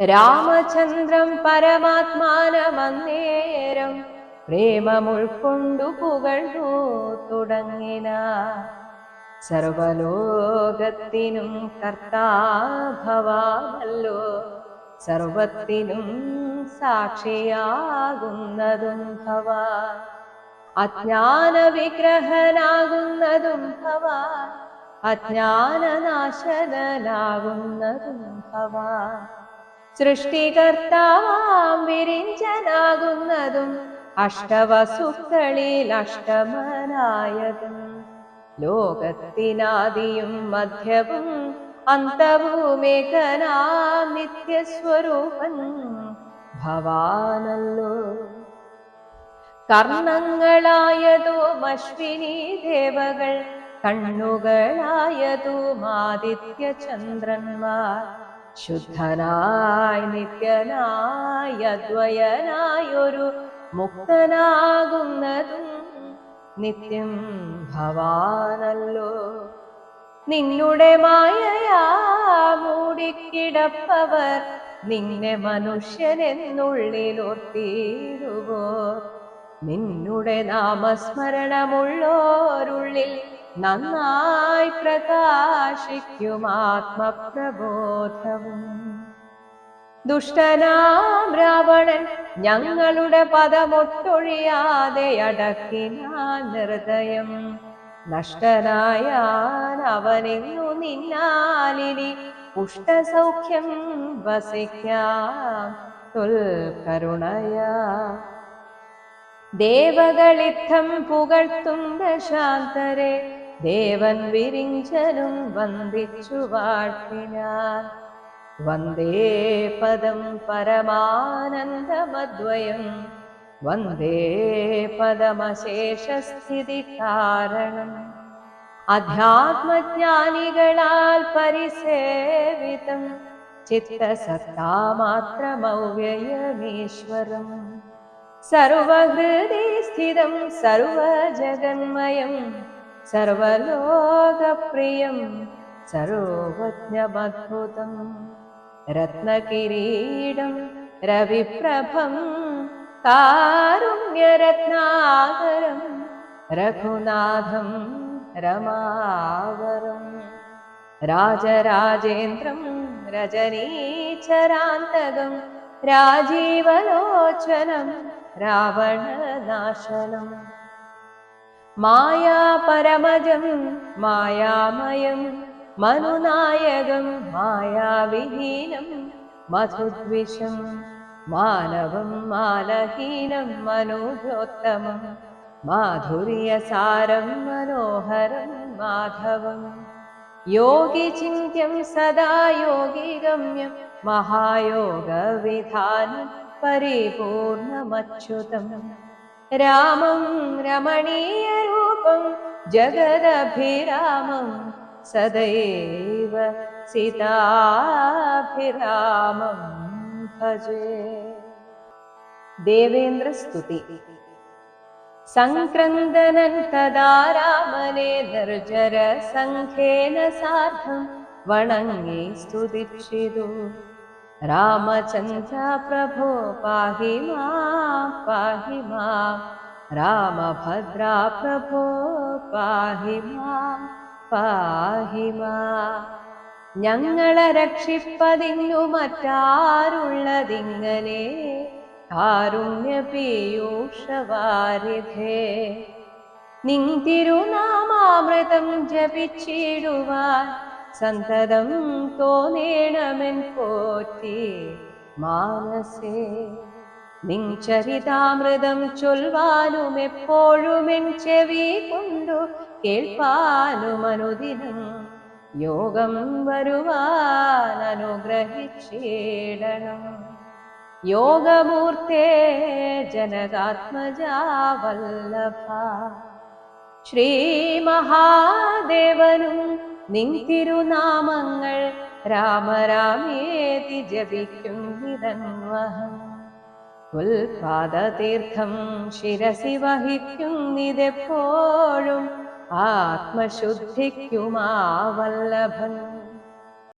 രാമചന്ദ്രം പരമാത്മാനമന്നേരം പ്രേമമുൾക്കൊണ്ടു പുകഴ്ന്നു തുടങ്ങിന. സർവലോകത്തിനും കർത്താഭവാമല്ലോ സർവത്തിനും സാക്ഷിയാകുന്നതും ഭവ അജ്ഞാന വിഗ്രഹനാകുന്നതും ഭവാൻ. അജ്ഞാനനാശനാകുന്നതും ഭവാൻ. സൃഷ്ടികർത്താവാം വിരിഞ്ചനാകുന്നതും അഷ്ടവസുക്കളിൽ അഷ്ടമനായതും. ലോകത്തിനാദിയും മധ്യവും അന്തവുമേകനാം നിത്യസ്വരൂപൻ ഭവാനല്ലോ. കർണങ്ങളായതും അശ്വിനി ദേവകൾ കണ്ണുകളായതും ആദിത്യ ചന്ദ്രന്മാർ ശുദ്ധനായി നിത്യനായി അദ്വയനായൊരു മുക്തനാകുന്നതും നിത്യം ഭവാനല്ലോ. നിന്നുടെ മായയാ മൂടിക്കിടപ്പവർ നിന്നെ മനുഷ്യനെന്നുള്ളിലോർത്തിടുവോ നിന്നുടെ നാമസ്മരണമുള്ളോരുള്ളിൽ നന്നായി പ്രകാശിക്കും ആത്മപ്രബോധവും. ദുഷ്ടനാം രാവണൻ ഞങ്ങളുടെ പദമൊട്ടൊഴിയാതെ അടക്കിനാൻ ഹൃദയം നഷ്ടനായാൻ അവനിന്നു നിന്നാലിനി പുഷ്ടസൗഖ്യം വസിക്കാം. തുൽകരുണയ ദേവകളിത്തം പുകഴ്ത്തുന്ന ശാന്തരെ ദേവൻ വിരിഞ്ചനും വന്ദിച്ചു വാഴ്ത്തിനാൻ വന്ദേ പദം പരമാനന്ദമദ്വയം വന്ദേ പദമശേഷസ്ഥിതി കാരണം അധ്യാത്മജ്ഞാനികളാൽ പരിസേവിതം ചിത്തസത്താമാത്രമൗവ്യയമീശ്വരം സർവഹൃദി സ്ഥിതം സർവജഗന്മയം सर्वलोकप्रियं सर्वज्ञमद्भुतं रत्नकिरीडं रविप्रभं कारुण्यरत्नाकरं रघुनाथं रमावरम् राजराजेन्द्रं रजनीचरान्तकं राजीवलोचनं रावणनाशनम् मायापरमजं मायामयं मनुनायकं मायाविहीनं मधुद्विषं मानवं मालहीनं मनुजोत्तमं माधुर्यसारं मनोहरं माधवं। योगीचिन्त्यं सदा योगि गम्य महायोगविधानं परिपूर्णमच्युतमम् रामं रमणीयरूपं जगदभिरामं सदैव सीताभिरामं भजे। देवेन्द्रस्तुति सङ्क्रन्दनं तदा रामने दर्जरसङ्ख्येन सार्धं वणङ्गे स्तुति സ്തുതിച്ചിതു രാമചന്ദ്ര പ്രഭോ പാഹി മാം പാഹി മാം രാമഭദ്ര പ്രഭോ പാഹി മാം പാഹി മാം ഞങ്ങളെ രക്ഷിപ്പതിന്നു മറ്റാരുള്ളതിങ്ങനെ കാരുണ്യ പീയൂഷവാരിധേ നിൻ തിരുനാമാമൃതം ജപിച്ചിടുവാൻ സന്തതം തോന്നേണമെൻ പോറ്റി മാനസേ നിൻ ചരിതാമൃതം ചൊൽവാനും എപ്പോഴും എൻ ചെവി കൊണ്ടു കേൾപ്പാനും അനുദിനം. യോഗം വരുവാൻ അനുഗ്രഹിച്ചേടണം. യോഗമൂർത്തേ ജനകാത്മജാവല്ലഭ ശ്രീ മഹാദേവനും നിൻ തിരുനാമങ്ങൾ രാമരാമേതി ജപിക്കും നിതന്വഹം ഉൽപാദതീർത്ഥം ശിരസി വഹിക്കുന്നിതെപ്പോഴും ആത്മശുദ്ധിക്കുമാ വല്ലഭൻ.